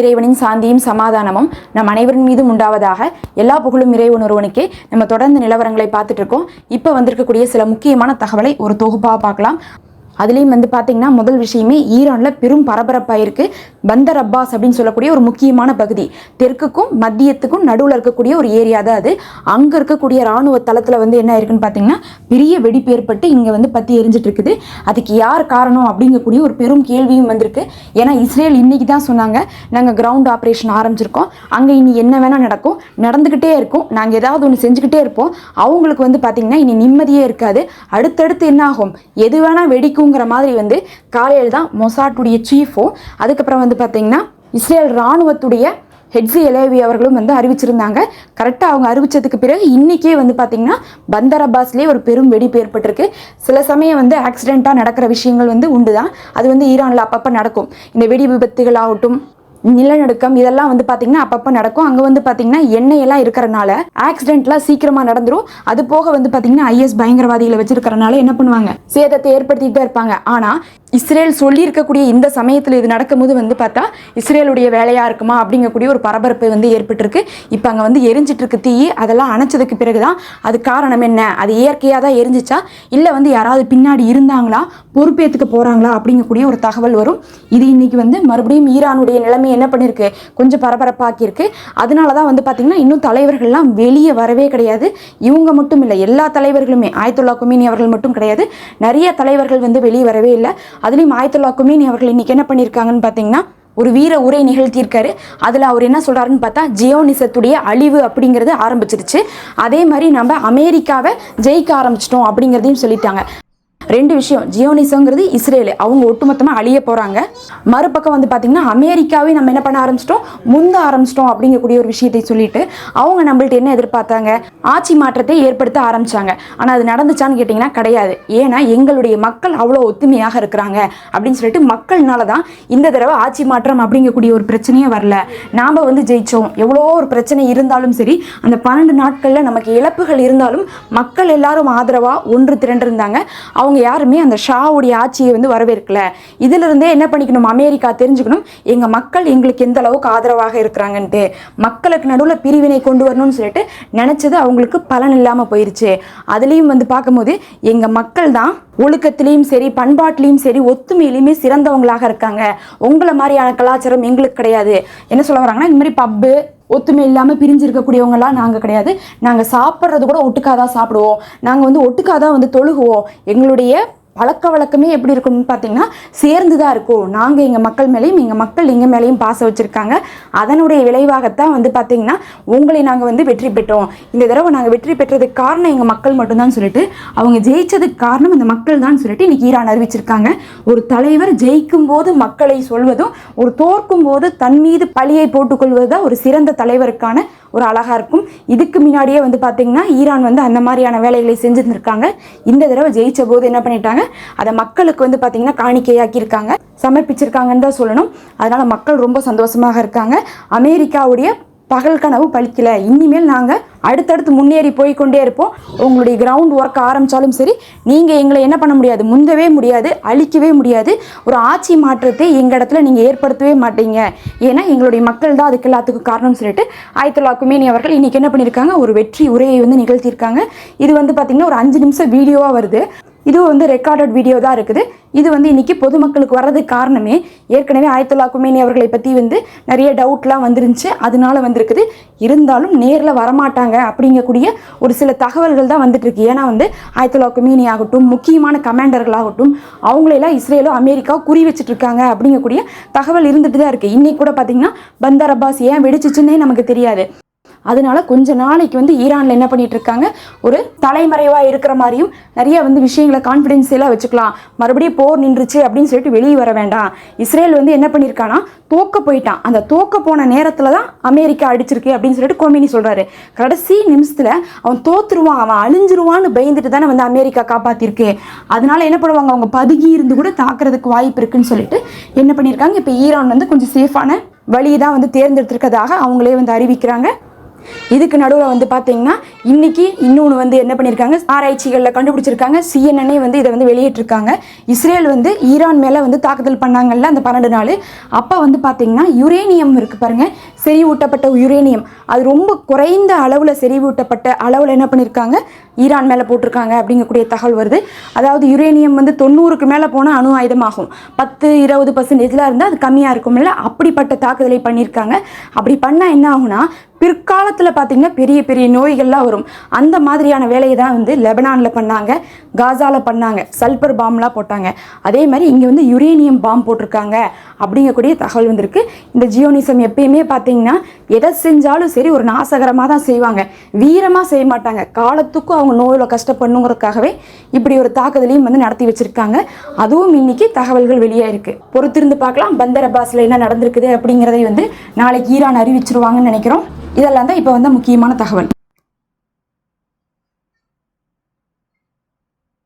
இறைவனின் சாந்தியும் சமாதானமும் நம் அனைவரின் மீதும் உண்டாவதாக எல்லா புகழும் இறைவன் ஒருவனுக்கே நம்ம தொடர்ந்து நிலவரங்களை பார்த்துட்டு இருக்கோம். இப்போ வந்திருக்கக்கூடிய சில முக்கியமான தகவலை ஒரு தொகுப்பாக பார்க்கலாம். அதுலேயும் வந்து பார்த்தீங்கன்னா முதல் விஷயமே ஈரானில் பெரும் பரபரப்பாக இருக்கு பந்தர் அப்பாஸ் அப்படின்னு சொல்லக்கூடிய ஒரு முக்கியமான பகுதி. தெற்குக்கும் மத்தியத்துக்கும் நடுவில் இருக்கக்கூடிய ஒரு ஏரியா தான் அது. அங்கே இருக்கக்கூடிய ராணுவ தளத்தில் வந்து என்ன இருக்குன்னு பார்த்தீங்கன்னா பெரிய வெடிப்பு ஏற்பட்டு இங்கே வந்து பற்றி எரிஞ்சிட்டு இருக்குது அதுக்கு யார் காரணம் அப்படிங்கக்கூடிய ஒரு பெரும் கேள்வியும் வந்திருக்கு. ஏன்னா இஸ்ரேல் இன்னைக்கு தான் சொன்னாங்க நாங்கள் கிரவுண்ட் ஆப்ரேஷன் ஆரம்பிச்சிருக்கோம். அங்கே இனி என்ன வேணால் நடக்கும். நடந்துக்கிட்டே இருக்கும். நாங்கள் ஏதாவது ஒன்று செஞ்சுக்கிட்டே இருப்போம். அவங்களுக்கு வந்து பார்த்திங்கன்னா இனி நிம்மதியே இருக்காது. அடுத்தடுத்து என்ன ஆகும்? எது வேணால் வெடிக்கும் வெடிக்குங்கிற மாதிரி வந்து காலையில் தான் மொசாட்டுடைய சீஃபும் அதுக்கப்புறம் வந்து பார்த்திங்கன்னா இஸ்ரேல் இராணுவத்துடைய ஹெட்ஸி எலேவி அவர்களும் வந்து அறிவிச்சிருந்தாங்க. கரெக்டாக அவங்க அறிவித்ததுக்கு பிறகு இன்றைக்கே வந்து பார்த்திங்கன்னா பந்தர் அப்பாஸ்லேயே ஒரு பெரும் வெடிப்பு ஏற்பட்டிருக்கு. சில சமயம் வந்து ஆக்சிடெண்ட்டாக நடக்கிற விஷயங்கள் வந்து உண்டு தான் அது வந்து ஈரானில் அப்பப்போ நடக்கும். இந்த வெடி விபத்துகள் ஆகட்டும் நிலநடுக்கம் இதெல்லாம் வந்து பார்த்தீங்கன்னா அப்பப்போ நடக்கும். அங்கே வந்து பார்த்தீங்கன்னா எண்ணெய் எல்லாம் இருக்கிறனால ஆக்சிடென்ட்லாம் சீக்கிரமாக நடந்துரும். அது போக வந்து பார்த்தீங்கன்னா ஐஎஸ் பயங்கரவாதிகளை வச்சிருக்கிறனால என்ன பண்ணுவாங்க? சேதத்தை ஏற்படுத்திட்டு இருப்பாங்க. ஆனால் இஸ்ரேல் சொல்லியிருக்கக்கூடிய இந்த சமயத்தில் இது நடக்கும்போது வந்து பார்த்தா இஸ்ரேலுடைய வேலையாக இருக்குமா அப்படிங்கக்கூடிய ஒரு பரபரப்பு வந்து ஏற்பட்டிருக்கு. இப்போ அங்கே வந்து எரிஞ்சிட்ருக்கு தீ அதெல்லாம் அணைச்சதுக்கு பிறகு தான் அது காரணம் என்ன? அது இயற்கையாக தான் எரிஞ்சிச்சா? இல்லை வந்து யாராவது பின்னாடி இருந்தாங்களா? பொறுப்பேற்றுக்க போகிறாங்களா அப்படிங்கக்கூடிய ஒரு தகவல் வரும். இது இன்றைக்கி வந்து மறுபடியும் ஈரானுடைய நிலைமை என்ன பண்ணியிருக்கு கொஞ்சம் பரபரப்பாக்கியிருக்கு. அதனால தான் வந்து பார்த்திங்கன்னா இன்னும் தலைவர்கள்லாம் வெளியே வரவே கிடையாது. இவங்க மட்டும் இல்லை எல்லா தலைவர்களுமே ஆயத்துல்லா குமீனி அவர்கள் மட்டும் கிடையாது. நிறைய தலைவர்கள் வந்து வெளியே வரவே இல்லை. அதுலேயும் ஆயத்துல்லா குமீனி அவர்கள் இன்றைக்கி என்ன பண்ணியிருக்காங்கன்னு பார்த்தீங்கன்னா ஒரு வீர உரை நிகழ்த்தியிருக்காரு. அதில் அவர் என்ன சொல்கிறாருன்னு பார்த்தா ஜியோனிசத்துடைய அழிவு அப்படிங்கிறது ஆரம்பிச்சிருச்சு. அதே மாதிரி நம்ம அமெரிக்காவை ஜெயிக்க ஆரம்பிச்சிட்டோம் அப்படிங்கிறதையும் சொல்லிட்டாங்க. ரெண்டு விஷயம் ஜியோனிசங்கிறது இஸ்ரேலு. அவங்க ஒட்டுமொத்தமாக அழிய போகிறாங்க மறுபக்கம் வந்து பார்த்திங்கன்னா அமெரிக்காவே நம்ம என்ன பண்ண ஆரம்பிச்சிட்டோம்? முந்த ஆரம்பிச்சிட்டோம் அப்படிங்கக்கூடிய ஒரு விஷயத்தை சொல்லிட்டு அவங்க நம்மள்ட்ட என்ன எதிர்பார்த்தாங்க? ஆட்சி மாற்றத்தை ஏற்படுத்த ஆரம்பிச்சாங்க. ஆனால் அது நடந்துச்சான்னு கேட்டிங்கன்னா கிடையாது. ஏன்னா எங்களுடைய மக்கள் அவ்வளோ ஒத்துமையாக இருக்கிறாங்க அப்படின்னு சொல்லிட்டு மக்கள்னால தான் இந்த தடவை ஆட்சி மாற்றம் அப்படிங்கக்கூடிய ஒரு பிரச்சனையே வரல. நாம் வந்து ஜெயித்தோம் எவ்வளோ ஒரு பிரச்சனை இருந்தாலும் சரி அந்த பன்னெண்டு நாட்களில் நமக்கு இழப்புகள் இருந்தாலும் மக்கள் எல்லாரும் ஆதரவாக ஒன்று திரண்டிருந்தாங்க. அவங்க யாருமே அந்த ஷாவுடைய ஆட்சியை வந்து வரவேற்கல. இதிலிருந்தே என்ன பண்ணிக்கணும்? அமெரிக்கா தெரிஞ்சுக்கணும். எங்கள் மக்கள் எங்களுக்கு எந்த அளவுக்கு ஆதரவாக இருக்கிறாங்கன்ட்டு. மக்களுக்கு நடுவில் பிரிவினை கொண்டு வரணும்னு சொல்லிட்டு நினச்சது அவங்களுக்கு பலன் இல்லாமல் போயிருச்சு. அதுலேயும் வந்து பார்க்கும்போது எங்கள் மக்கள் தான் ஒழுக்கத்திலையும் சரி பண்பாட்டிலையும் சரி ஒத்துமையிலையுமே சிறந்தவங்களாக இருக்காங்க. உங்களை மாதிரியான கலாச்சாரம் எங்களுக்கு கிடையாது. என்ன சொல்ல வராங்கன்னா இந்த மாதிரி பப்பு ஒத்துமை இல்லாமல் பிரிஞ்சிருக்கக்கூடியவங்களாம் நாங்கள் கிடையாது. நாங்கள் சாப்பிட்றது கூட ஒட்டுக்காக தான் சாப்பிடுவோம். நாங்கள் வந்து ஒட்டுக்காக தான் வந்து தொழுகுவோம். எங்களுடைய பழக்க வழக்கமே எப்படி இருக்கும்னு பார்த்தீங்கன்னா சேர்ந்து தான் இருக்கும். நாங்கள் எங்கள் மக்கள் மேலேயும் எங்கள் மக்கள் எங்கள் மேலேயும் பாசம் வச்சுருக்காங்க. அதனுடைய விளைவாகத்தான் வந்து பார்த்தீங்கன்னா உங்களை நாங்கள் வந்து வெற்றி பெற்றோம். இந்த தடவை நாங்கள் வெற்றி பெற்றதுக்கு காரணம் எங்கள் மக்கள் மட்டும்தான் சொல்லிட்டு அவங்க ஜெயிச்சதுக்கு காரணம் இந்த மக்கள் தான் சொல்லிட்டு இன்னைக்கு ஈரான் அறிவிச்சிருக்காங்க. ஒரு தலைவர் ஜெயிக்கும் போது மக்களை சொல்வதும் ஒரு தோற்கும் போது தன் மீது பழியை போட்டுக்கொள்வது தான் ஒரு சிறந்த தலைவருக்கான ஒரு அழகாக இருக்கும். இதுக்கு முன்னாடியே வந்து பார்த்திங்கன்னா ஈரான் வந்து அந்த மாதிரியான வேலைகளை செஞ்சுருந்துருக்காங்க. இந்த தடவை ஜெயிச்ச போது என்ன பண்ணிட்டாங்க? அதை மக்களுக்கு வந்து பார்த்திங்கன்னா காணிக்கையாக்கியிருக்காங்க. சமர்ப்பிச்சிருக்காங்கன்னு தான் சொல்லணும். அதனால மக்கள் ரொம்ப சந்தோஷமாக இருக்காங்க. அமெரிக்காவுடைய பகல் கனவு பழிக்கல. இனிமேல் நாங்கள் அடுத்தடுத்து முன்னேறி போய்க்கொண்டே இருப்போம். உங்களுடைய கிரவுண்ட் ஒர்க் ஆரம்பித்தாலும் சரி நீங்கள் எங்களை என்ன பண்ண முடியாது? முந்தவே முடியாது அழிக்கவே முடியாது. ஒரு ஆட்சி மாற்றத்தை எங்கள் இடத்துல நீங்கள் ஏற்படுத்தவே மாட்டீங்க. ஏன்னா எங்களுடைய மக்கள் தான் அதுக்கு எல்லாத்துக்கும் காரணம் சொல்லிட்டு ஆயத்துல்லா குமேனி அவர்கள் இன்றைக்கி என்ன பண்ணியிருக்காங்க? ஒரு வெற்றி உரையை வந்து நிகழ்த்தியிருக்காங்க. இது வந்து பார்த்திங்கன்னா ஒரு அஞ்சு நிமிஷம் வீடியோவாக வருது. இது வந்து ரெக்கார்டட் வீடியோ தான் இருக்குது. இது வந்து இன்றைக்கி பொதுமக்களுக்கு வர்றதுக்கு காரணமே. ஏற்கனவே ஆயத்துல்லா குமேனி அவர்களை பற்றி வந்து நிறைய டவுட்லாம் வந்துருந்துச்சு. அதனால வந்திருக்குது. இருந்தாலும் நேரில் வரமாட்டாங்க அப்படிங்கக்கூடிய ஒரு சில தகவல்கள் தான் வந்துட்டுருக்கு. ஏன்னா வந்து ஆயத்துல்லா குமேனி ஆகட்டும் முக்கியமான கமாண்டர்களாகட்டும் அவங்களெல்லாம் இஸ்ரேலோ அமெரிக்காவோ குறி வச்சுட்ருக்காங்க அப்படிங்கக்கூடிய தகவல் இருந்துட்டு தான் இருக்குது இன்றைக்கூட கூட பார்த்தீங்கன்னா பந்தர் அப்பாஸ் ஏன் வெடிச்சிச்சுன்னே நமக்கு தெரியாது. அதனால கொஞ்ச நாளைக்கு வந்து ஈரானில் என்ன பண்ணிட்டு இருக்காங்க ஒரு தலைமறைவாக இருக்கிற மாதிரியும் நிறைய வந்து விஷயங்களை கான்ஃபிடென்ஸியலாக வச்சுக்கலாம். மறுபடியும் போர் நின்றுச்சு அப்படின்னு சொல்லிட்டு வெளியே வர வேண்டாம். இஸ்ரேல் வந்து என்ன பண்ணியிருக்கானா தோக்க போயிட்டான். அந்த தோக்க போன நேரத்தில் தான் அமெரிக்கா அடிச்சிருக்கு அப்படின்னு சொல்லிட்டு கோமினி சொல்கிறாரு கடைசி நிமிஷத்தில் அவன் தோத்துருவான் அவன் அழிஞ்சிருவான்னு பயந்துட்டு தானே வந்து அமெரிக்கா காப்பாற்றிருக்கு அதனால என்ன பண்ணுவாங்க அவங்க பதுகி இருந்து கூட தாக்குறதுக்கு வாய்ப்பு இருக்குன்னு சொல்லிட்டு என்ன பண்ணியிருக்காங்க இப்போ ஈரான் வந்து கொஞ்சம் சேஃபான வழியை தான் வந்து தேர்ந்தெடுத்திருக்கதாக அவங்களே வந்து அறிவிக்கிறாங்க. இதுக்கு நடுவில் வந்து பார்த்தீங்கன்னா இன்னைக்கு இன்னொன்று வந்து என்ன பண்ணியிருக்காங்க ஆராய்ச்சிகளில் கண்டுபிடிச்சிருக்காங்க. சிஎன்என்ஏ வந்து இதை வந்து வெளியிட்டிருக்காங்க. இஸ்ரேல் வந்து ஈரான் மேலே வந்து தாக்குதல் பண்ணாங்கல்ல அந்த பன்னெண்டு நாள். அப்போ வந்து பார்த்தீங்கன்னா யுரேனியம் இருக்குது பாருங்க. செறிவூட்டப்பட்ட யுரேனியம். அது ரொம்ப குறைந்த அளவில் செறிவூட்டப்பட்ட அளவில் என்ன பண்ணியிருக்காங்க ஈரான் மேலே போட்டிருக்காங்க அப்படிங்கக்கூடிய தகவல் வருது. அதாவது யுரேனியம் வந்து தொண்ணூறுக்கு மேலே போனால் அணு ஆயுதமாகும். பத்து இருபது பர்சன்டேஜில் இருந்தால் அது கம்மியாக இருக்கும்ல. அப்படிப்பட்ட தாக்குதலை பண்ணியிருக்காங்க அப்படி பண்ணால் என்ன ஆகும்னா பிற்காலத்தில் பார்த்தீங்கன்னா பெரிய பெரிய நோய்கள்லாம் வரும். அந்த மாதிரியான வேலையை தான் வந்து லெபனானில் பண்ணாங்க. காசாவில் பண்ணாங்க. சல்பர் பாம்லாம் போட்டாங்க. அதே மாதிரி இங்கே வந்து யுரேனியம் பாம் போட்டிருக்காங்க அப்படிங்கக்கூடிய தகவல் வந்திருக்கு. இந்த ஜியோனிசம் எப்பயுமே பார்த்திங்கன்னா எதை செஞ்சாலும் சரி ஒரு நாசகரமாக தான் செய்வாங்க. வீரமாக செய்ய மாட்டாங்க. காலத்துக்கும் அவங்க நோயில் கஷ்டப்படணுங்கிறதுக்காகவே இப்படி ஒரு தாக்குதலையும் வந்து நடத்தி வச்சிருக்காங்க. அதுவும் இன்னைக்கு தகவல்கள் வெளியாயிருக்கு பொறுத்திருந்து பார்க்கலாம். பந்தர் அப்பாஸில் என்ன நடந்திருக்குது அப்படிங்கிறதை வந்து நாளைக்கு ஈரான் அறிவிச்சிருவாங்கன்னு நினைக்கிறோம். இதெல்லாம் தான் இப்போ வந்து முக்கியமான தகவல்.